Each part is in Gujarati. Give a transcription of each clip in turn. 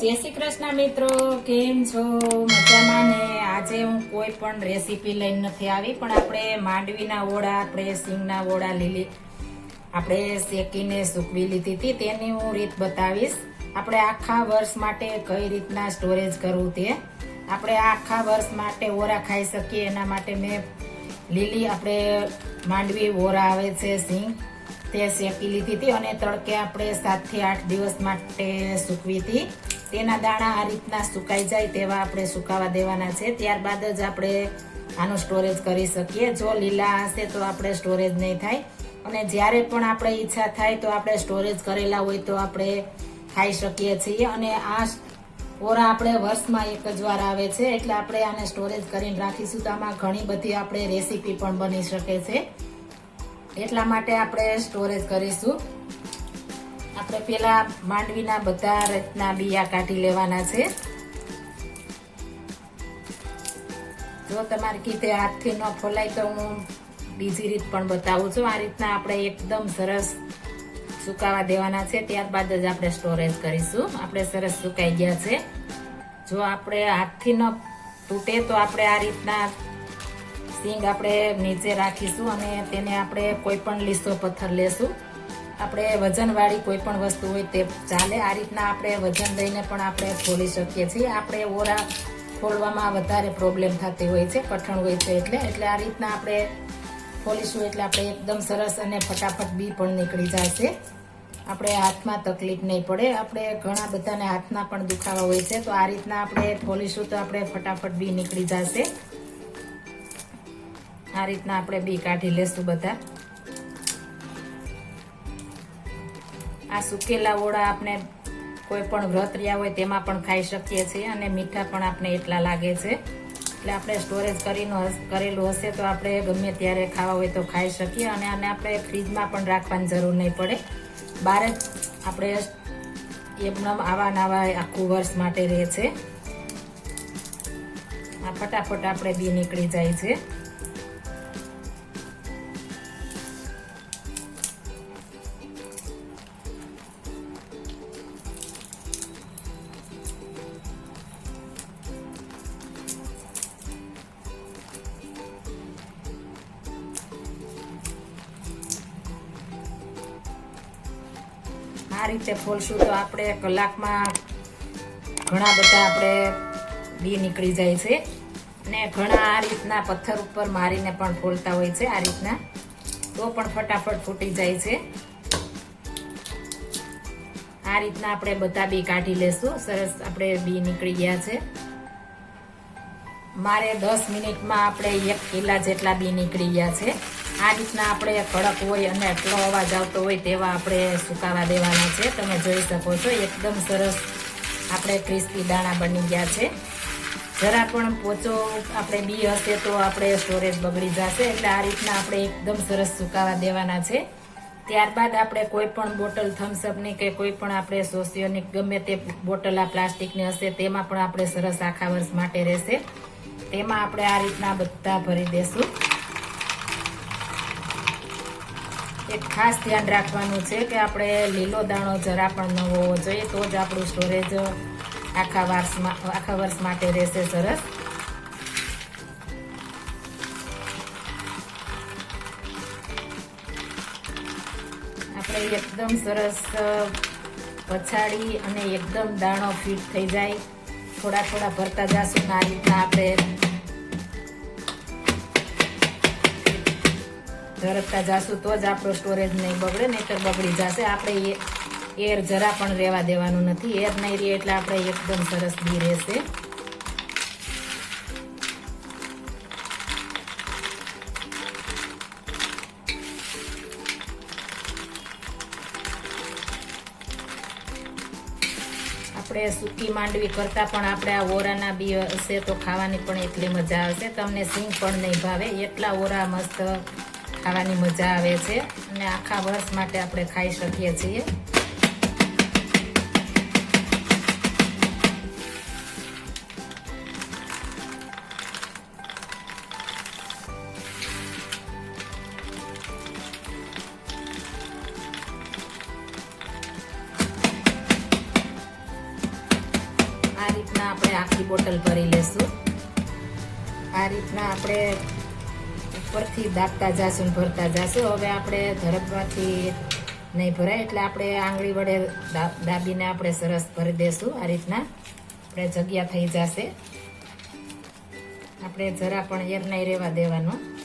જય શ્રી કૃષ્ણ મિત્રો, કેમ છો? મજામાં ને? આજે હું કોઈ પણ રેસીપી લઈને નથી આવી, પણ આપણે માંડવીના ઓળા આપણે સિંગના ઓળા લીલી, આપણે શેકીને સૂકવી લીધી હતી, તેની હું રીત બતાવીશ. આપણે આખા વર્ષ માટે કઈ રીતના સ્ટોરેજ કરવું તે? આપણે આખા વર્ષ માટે ઓરા ખાઈ શકીએ, એના માટે મેં લીલી આપણે માંડવી ઓરા આવે છે, સિંગ, તે શેકી લીધી હતી અને તડકે આપણે સાતથી આઠ દિવસ માટે સૂકવી હતી. તેના દાણા આ રીતના સુકાઈ જાય તેવા આપણે સુકાવા દેવાના છે. ત્યારબાદ જ આપણે આનું સ્ટોરેજ કરી શકીએ. જો લીલા હશે તો આપણે સ્ટોરેજ નહીં થાય. અને જ્યારે પણ આપણે ઈચ્છા થાય તો આપણે સ્ટોરેજ કરેલા હોય તો આપણે ખાઈ શકીએ છીએ. અને આ ઓરા આપણે વર્ષમાં એક જ વાર આવે છે, એટલે આપણે આને સ્ટોરેજ કરીને રાખીશું તો આમાં ઘણી બધી આપણે રેસીપી પણ બની શકે છે. એટલા માટે આપણે સ્ટોરેજ કરીશું. આપણે પેલા માંડવીના બધા રીતના બિયા કાઢી લેવાના છે. જો તમારે કીધે હાથથી ન ફોલાય તો હું બીજી રીત પણ બતાવું છું. આ રીતના આપણે એકદમ સરસ સુકાવા દેવાના છે. ત્યારબાદ જ આપણે સ્ટોરેજ કરીશું. આપણે સરસ સુકાઈ ગયા છે. જો આપણે હાથથી ન તૂટે તો આપણે આ રીતના સિંગ આપણે નીચે રાખીશું અને તેને આપણે કોઈ પણ લીસો પથ્થર લેશું. આપણે વજનવાળી કોઈ પણ વસ્તુ હોય તે ચાલે. આ રીતના આપણે વજન લઈને પણ આપણે ખોલી શકીએ છીએ. આપણે ઓરા ખોલવામાં વધારે પ્રોબ્લેમ થતી હોય છે, કઠણ હોય છે એટલે. એટલે આ રીતના આપણે ખોલીશું એટલે આપણે એકદમ સરસ અને ફટાફટ બી પણ નીકળી જશે. આપણે હાથમાં તકલીફ નહીં પડે. આપણે ઘણા બધાને હાથના પણ દુખાવા હોય છે. તો આ રીતના આપણે ખોલીશું તો આપણે ફટાફટ બી નીકળી જશે. આ રીતના આપણે બી કાઢી લેશું બધા. આ સુકેલા ઓળા આપણે કોઈ પણ વ્રત રહ્યા હોય તેમાં પણ ખાઈ શકીએ છીએ અને મીઠા પણ આપણે એટલા લાગે છે. એટલે આપણે સ્ટોરેજ કરીને કરેલું હશે તો આપણે ગમે ત્યારે ખાવા હોય તો ખાઈ શકીએ અને આને આપણે ફ્રીજમાં પણ રાખવાની જરૂર નહીં પડે. બહાર જ આપણે એમને આવા નવા આખું વર્ષ માટે રહે છે. આ ફટાફટ આપણે બી નીકળી જાય છે. આ રીતે ફોલશું તો આપણે કલાકમાં ઘણા બધા આપણે બી નીકળી જાય છે. અને ઘણા આ રીતના પથ્થર ઉપર મારીને પણ ફોલતા હોય છે આ રીતના. તો પણ ફટાફટ ફૂટી જાય છે. આ રીતના આપણે બધા બી કાઢી લેશું. સરસ આપણે બી નીકળી ગયા છે. મારે દસ મિનિટમાં આપણે એક કિલા જેટલા બી નીકળી ગયા છે. આ રીતના આપણે કડક હોય અને એટલો અવાજ આવતો હોય તેવા આપણે સુકાવા દેવાના છે. તમે જોઈ શકો છો, એકદમ સરસ આપણે ક્રિસ્પી દાણા બની ગયા છે. જરા પણ પોચો આપણે બી હશે તો આપણે સ્ટોરેજ બગડી જશે. એટલે આ રીતના આપણે એકદમ સરસ સુકાવા દેવાના છે. ત્યારબાદ આપણે કોઈ પણ બોટલ થમ્સઅપની કે કોઈ પણ આપણે સોસિયોની ગમે તે બોટલ આ પ્લાસ્ટિકની હશે તેમાં પણ આપણે સરસ આખા વર્ષ માટે રહેશે. તેમાં આપણે આ રીતના બધા ભરી દેશું. એક ખાસ ધ્યાન રાખવાનું છે કે આપણે લીલો દાણો જરા પણ ન હોવો જોઈએ, તો જ આપણું સ્ટોરેજ આખા વર્ષમાં આખા વર્ષ માટે રહેશે સરસ. આપણે એકદમ સરસ પછાડી અને એકદમ દાણો ફિટ થઈ જાય. થોડા થોડા ભરતા જાશું આ રીતના આપણે ઝરકતા જાશું તો જ આપણો સ્ટોરેજ નહીં બગડે, નહીતર બગડી જશે. આપણે એર જરા પણ રહેવા દેવાનું નથી. એર નહીં રહે એટલે આપણે એકદમ સરસ બી રહેશે. આપણે સૂકી માંડવી કરતા પણ આપણે આ ઓરાના બી હશે તો ખાવાની પણ એટલી મજા આવશે. તમને સિંગ પણ નહીં ભાવે. એટલા ઓરા મસ્ત ખાવાની મજા આવે છે અને આખા વર્ષ માટે આપણે ખાઈ શકીએ છીએ. આ રીતના આપણે આખી બોટલ ભરી લેશું. આ રીતના આપણે ઉપરથી દાબતા જાશું ભરતા જાશું. હવે આપણે ધરપમાંથી નહીં ભરાય, એટલે આપણે આંગળી વડે દાબીને આપણે સરસ ભરી દેશું આ રીતના. આપણે જગ્યા થઈ જશે. આપણે જરા પણ એર નહીં રહેવા દેવાનું.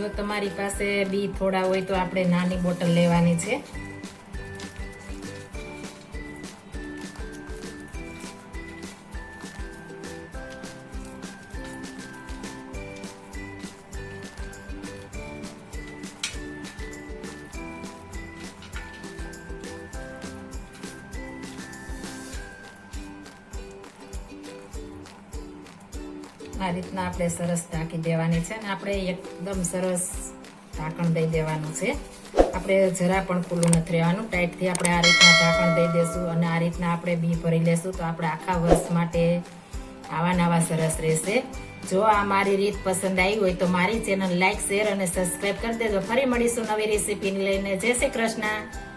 જો તમારી પાસે બી થોડા હોય તો આપણે નાની બોટલ લેવાની છે. આ રીતના આપણે સરસ ઢાંકી દેવાની છે અને આપણે એકદમ સરસ ઢાંકણ દઈ દેવાનું છે. આપણે જરા પણ ખુલ્લું નથી રહેવાનું. ટાઈટથી આપણે આ રીતના ઢાંકણ દઈ દેશું અને આ રીતના આપણે બી ભરી લેશું તો આપણે આખા વર્ષ માટે આવા નવા સરસ રહેશે. જો આ મારી રીત પસંદ આવી હોય તો મારી ચેનલ લાઈક, શેર અને સબસ્ક્રાઈબ કરી દેજો. ફરી મળીશું નવી રેસીપી લઈને. જય શ્રી કૃષ્ણ.